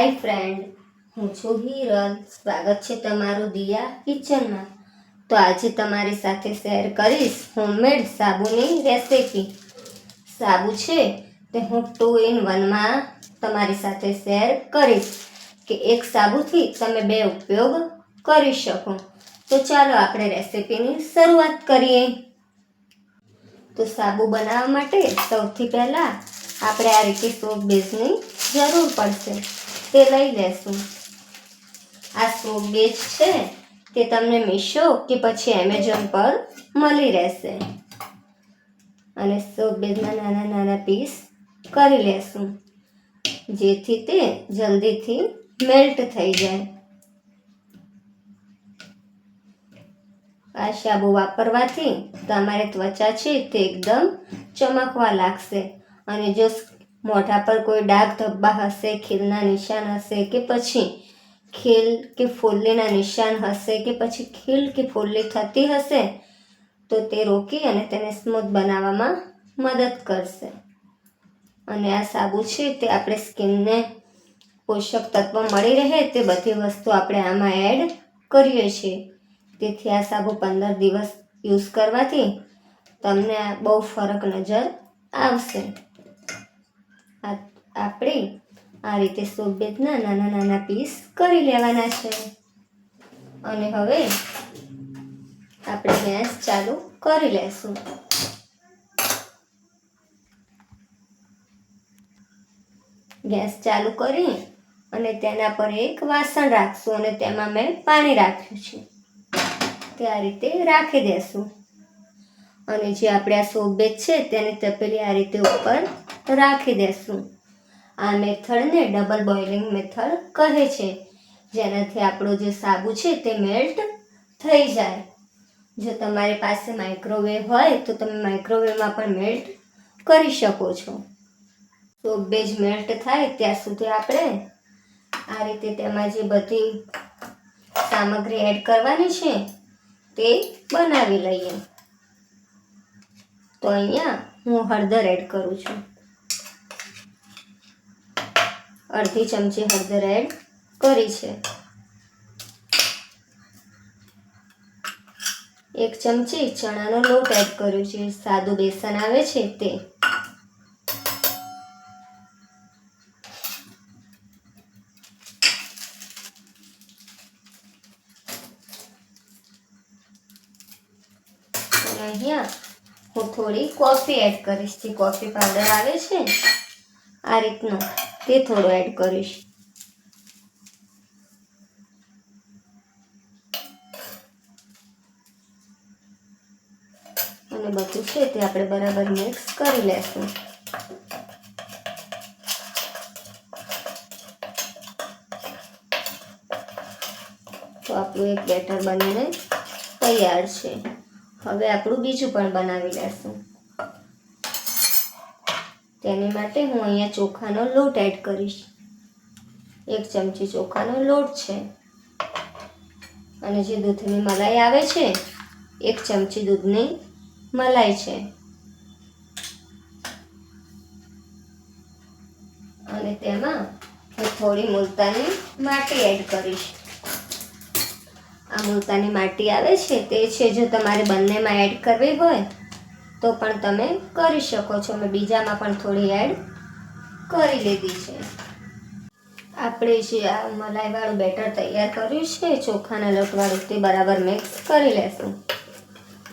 હાય friend, હું છું હિરલ. સ્વાગત છે તમારું દિયા કિચનમાં. તો આજે તમારી સાથે શેર કરીશ હોમમેડ સાબુની રેસીપી સાબુ છે તે હું ટુ ઇન વનમાં તમારી સાથે શેર કરીશ કે એક સાબુથી તમે બે ઉપયોગ કરી શકો. તો ચાલો આપણે રેસીપીની શરૂઆત કરીએ. તો સાબુ બનાવવા માટે સૌથી પહેલાં આપણે આ રીતે સોપ બેઝની જરૂર પડશે. તે લઈ લેશું. આ સોપ છે તે તમને મીશો કે પછી એમેઝોન પર મળી રહેશે. અને સોપ નાના નાના પીસ કરી લેશું, જેથી તે જલ્દીથી મેલ્ટ થઈ જાય. આ સાબુ વાપરવાથી તમારી ત્વચા છે તે એકદમ ચમકવા લાગશે. અને જો મોઢા પર કોઈ ડાઘ ધબ્બા હશે, ખીલના નિશાન હશે કે પછી ખીલ કે ફોલ્લીના નિશાન હશે કે પછી ખીલ કે ફોલ્લી થતી હશે, તો તે રોકી અને તેને સ્મૂથ બનાવવામાં મદદ કરશે. અને આ સાબુ છે તે આપણે સ્કિનને પોષક તત્વ મળી રહે તે બધી વસ્તુ આપણે આમાં એડ કરીએ છીએ. તેથી આ સાબુ પંદર દિવસ યુઝ કરવાથી તમને બહુ ફરક નજર આવશે. આપણે આ રીતે સોબેતના નાના નાના પીસ કરી લેવાના છે. અને હવે આપણે ગેસ ચાલુ કરી લેશું. ગેસ ચાલુ કરી અને તેના પર એક વાસણ રાખશું અને તેમાં મેં પાણી રાખ્યું છે. તે આ રીતે રાખી દેશું. અને જે આપણે આ સોબેત છે તેની તપેલી આ રીતે ઉપર રાખી દેશું. આ મેથડને ડબલ બોઇલિંગ મેથડ કહે છે. જેનાથી આપણો જે સાબુ છે તે મેલ્ટ થઈ જાય. જો તમારી પાસે માઇક્રોવેવ હોય તો તમે માઇક્રોવેવમાં પણ મેલ્ટ કરી શકો છો. તો બેજ મેલ્ટ થાય ત્યાં સુધી આપણે આ રીતે તેમાં જે બધી સામગ્રી એડ કરવાની છે તે બનાવી લઈએ. તો અહીંયા હું હળદર એડ કરું છું. અડધી ચમચી હળદર એડ કરી છે. એક ચમચી ચણાનો લોટ એડ કર્યો છે. સાદું બેસન આવે છે તે. અહીંયા હું થોડી કોફી એડ કરીશ. જે કોફી પાવડર આવે છે આ રીતનો. તે થોડું એડ કરીશ. અને બધું છે તે આપણે બરાબર મિક્સ કરી લેશું. તો આપણું એક બેટર બનીને તૈયાર છે. હવે આપણું બીજું પણ બનાવી લેશું. તેની માટે હું અહીંયા ચોખાનો લોટ એડ કરીશ. એક ચમચી ચોખાનો લોટ છે. અને જે દૂધની મલાઈ આવે છે, એક ચમચી દૂધની મલાઈ છે. અને તેમાં હું થોડી મુલતાની માટી એડ કરીશ. આ મુલતાની માટી આવે છે તે છે, જો તમારે બંનેમાં એડ કરવી હોય તો પણ તમે કરી શકો છો. મેં બીજામાં પણ થોડી એડ કરી લીધી છે. આપણે જે આ મલાઈવાળું બેટર તૈયાર કર્યું છે, ચોખાના લોટવાળું, તે બરાબર મિક્સ કરી લેશું.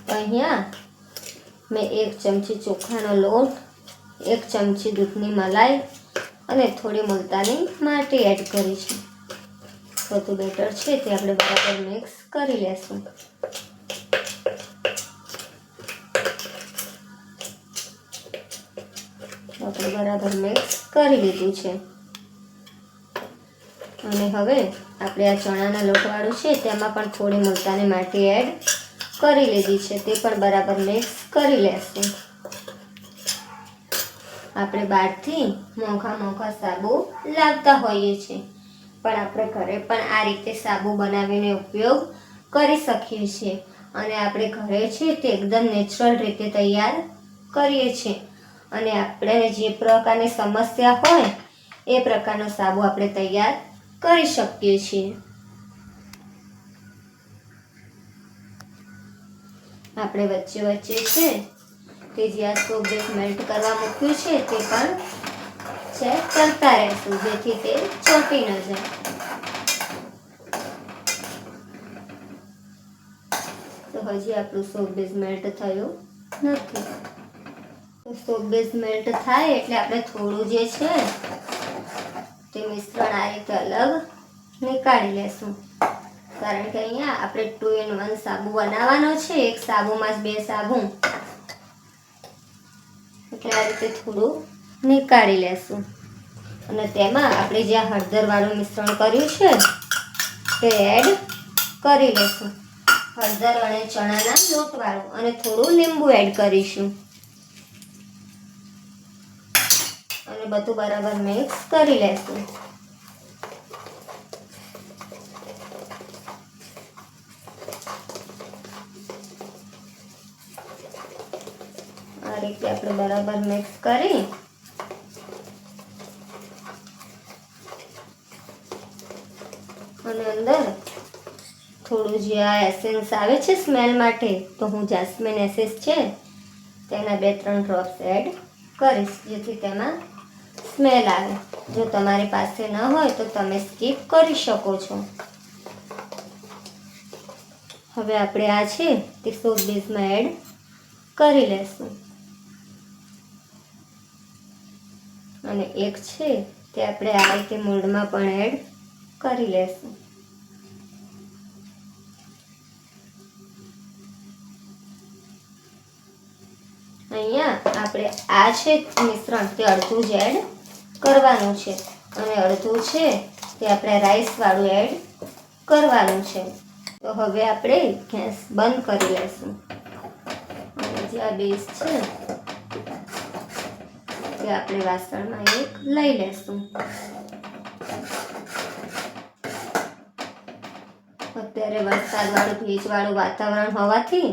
અહીંયા મેં એક ચમચી ચોખાનો લોટ, એક ચમચી દૂધની મલાઈ અને થોડી મુલતાની માટી એડ કરી છે. બધું બેટર છે, તે આપણે બરાબર મિક્સ કરી લેશું. આપણે બરાબર મિક્સ કરી લીધું છે. અને હવે આપણે આ ચણાના લોટવાળું છે તેમાં પણ થોડી મુલતાની માટી એડ કરી લીધી છે. તે પણ બરાબર મિક્સ કરી લેશું. આપણે બહારથી મોંઘા મોંઘા સાબુ લાવતા હોઈએ છીએ. પણ આપણે ઘરે પણ આ રીતે સાબુ બનાવીને ઉપયોગ કરી શકીએ છીએ. અને આપણે ઘરે છે તે એકદમ નેચરલ રીતે તૈયાર કરીએ છીએ. અને આપણે જે પ્રકારની સમસ્યા હોય, એ પ્રકારનો સાબુ આપણે તૈયાર કરી શકીએ છીએ. આપણે વચ્ચે વચ્ચે છે તે જ્યાં બેઝ મેલ્ટ કરવા મૂક્યું છે, તે પણ ચેક કરતા રહેશું, જેથી તે ચોંટી ન જાય. તો હજી આપણું સોપ બેઝ મેલ્ટ થયું નથી. સોપ બેઝ મેલ્ટ થાય એટલે આપણે થોડું જે છે તે મિશ્રણ આ રીતે અલગ નીકાળી લેશું. કારણ કે અહીંયા આપણે ટુ ઇન વન સાબુ બનાવવાનો છે, એક સાબુમાં જ બે સાબુ. એટલે આ રીતે થોડું નીકાળી લેશું. અને તેમાં આપણે જ્યાં હળદરવાળું મિશ્રણ કર્યું છે, તે એડ કરી લેશું. હળદર અને ચણાના લોટવાળું અને થોડું લીંબુ એડ કરીશું. અને બધું બરાબર મિક્સ કરી લેશું. આ રીતે આપણે બરાબર મિક્સ કરી અને અંદર થોડું જે આ એસેન્સ આવે છે સ્મેલ માટે, તો હું જાસ્મિન એસેન્સ છે, તેના બે ત્રણ ડ્રોપ્સ એડ કરીશ, જેથી તેમાં સ્મેલ આવે. જો તમારી પાસે ન હોય તો તમે સ્કીપ કરી શકો છો. હવે આપણે આ છે તે સોપ બેઝમાં એડ કરી લેશું. અને એક છે તે આપણે આ રીતે મોલ્ડમાં પણ એડ કરી લેશું. અહીંયા આપણે આ છે મિશ્રણ તે અડધું જ એડ કરવાનું છે. અને અડધું છે તે આપણે રાઈસવાળું એડ કરવાનું છે. તો હવે આપણે ગેસ બંધ કરી લઈશું. અને જે આ બેઝ છે તે આપણે વાસણમાં એક લઈ લેશું અત્યારે વરસાદવાળું, ભેજવાળું વાતાવરણ હોવાથી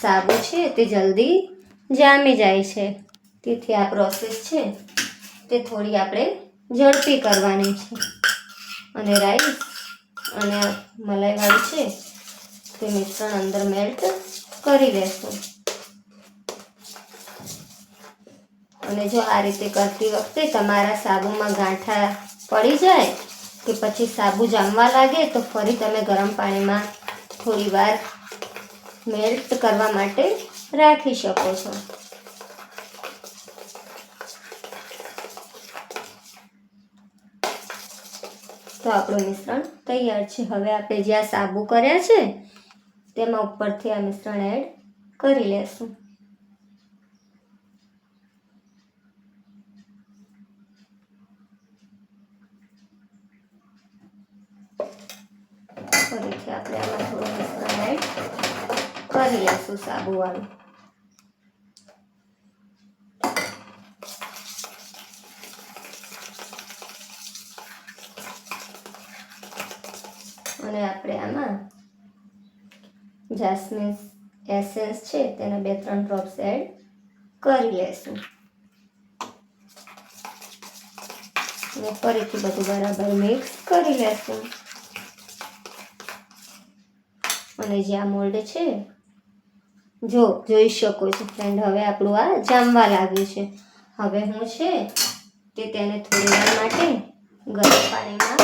સાબુ છે તે જલ્દી જામી જાય છે. તેથી આ પ્રોસેસ છે તે થોડી આપણે ઝડપી કરવાની છે. અને રાઈસ અને મલાઈવાળી છે તે મિશ્રણ અંદર મેલ્ટ કરી લેશું. અને જો આ રીતે કરતી વખતે તમારા સાબુમાં ગાંઠા પડી જાય કે પછી સાબુ જામવા લાગે તો ફરી તમે ગરમ પાણીમાં થોડી વાર મેલ્ટ કરવા માટે રાખી શકો છો. તો આપણું મિશ્રણ તૈયાર છે. હવે આપણે જે આ સાબુ કર્યા છે, તેમાં ઉપરથી આ મિશ્રણ એડ કરી લેશું. ફરીથી આપણે આમાં થોડું મિશ્રણ એડ કરી લેશું સાબુવાળું અને આપણે આમાં જાસ્મિન એસેન્સ છે, તેના બે ત્રણ ડ્રોપ્સ એડ કરી લેશું. અને ફરીથી બધું બરાબર મિક્સ કરી લેશું. અને જે આ મોલ્ડ છે, જો જોઈ શકો છો ફ્રેન્ડ હવે આપણું આ જામવા લાગ્યું છે. હવે હું છે તે તેને થોડી વાર માટે ગરમ પાણીમાં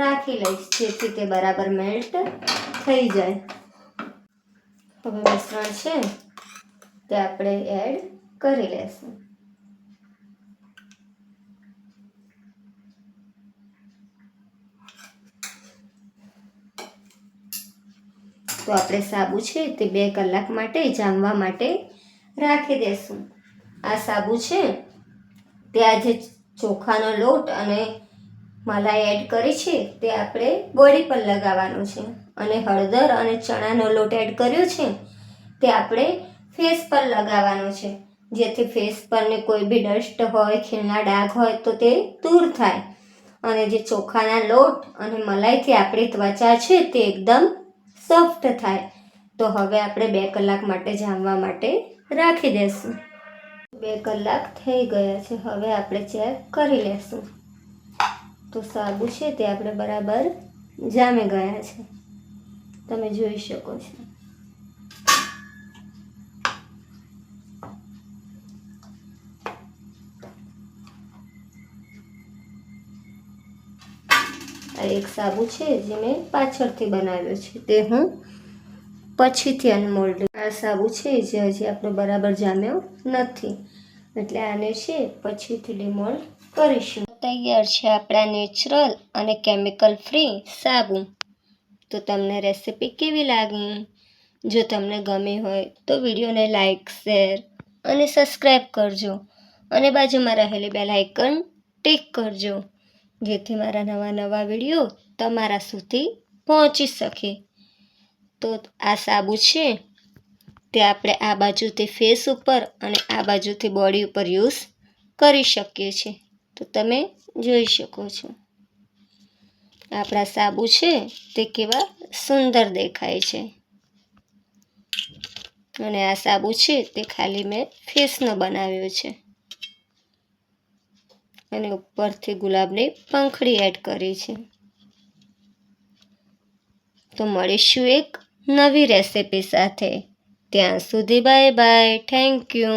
રાખી લઈશ, જેથી તે બરાબર મેલ્ટ થઈ જાય. હવે મિશ્રણ છે તે આપણે એડ કરી લેશું. તો આપણે સાબુ છે તે બે કલાક માટે જામવા માટે રાખી દેશું. આ સાબુ છે તે આજે ચોખાનો લોટ અને મલાઈ એડ કરી છે તે આપણે બોડી પર લગાવવાનું છે. અને હળદર અને ચણાનો લોટ એડ કર્યો છે, તે આપણે ફેસ પર લગાવવાનો છે. જેથી ફેસ પરને કોઈ બી ડસ્ટ હોય, ખીલના ડાઘ હોય, તો તે દૂર થાય. અને જે ચોખાના લોટ અને મલાઈથી આપણી ત્વચા છે, તે એકદમ સોફ્ટ થાય. તો હવે આપણે બે કલાક માટે જામવા માટે રાખી દેશું. બે કલાક થઈ ગયા છે, હવે આપણે ચેક કરી લેશું. તો સાબુ છે, તે આપણે બરાબર જામી ગયા છે. તમે જોઈ શકો છો. આ એક સાબુ છે જે મેં પાછળથી બનાવ્યો છે. તે હું પછીથી અનમોલ્ડ આ સાબુ છે જે હજી આપણો બરાબર જામ્યો નથી. એટલે આને છે પછીથી ડિમોલ્ડ કરીશું. તૈયાર છે આપણા નેચરલ અને કેમિકલ ફ્રી સાબુ. તો તમને રેસિપી કેવી લાગી? જો તમને ગમી હોય તો વિડીયોને લાઈક શેર અને સબસ્ક્રાઈબ કરજો. અને બાજુમાં રહેલી બેલ આઇકન ટિક કરજો, જેથી મારા નવા નવા વીડિયો તમારા સુધી પહોંચી શકે. તો આ સાબુ છે, તે આપણે આ બાજુથી ફેસ ઉપર અને આ બાજુથી બોડી ઉપર યુઝ કરી શકીએ છીએ. તો તમે જોઈ શકો છો. આપણા સાબુ છે, તે કેવા સુંદર દેખાય છે. અને આ સાબુ છે, તે ખાલી મેં ફેસનો બનાવ્યો છે. અને ઉપરથી ગુલાબની પંખડી એડ કરી છે. તો મળીશું એક નવી રેસિપી સાથે. ત્યાં સુધી બાય બાય, થેન્ક યુ.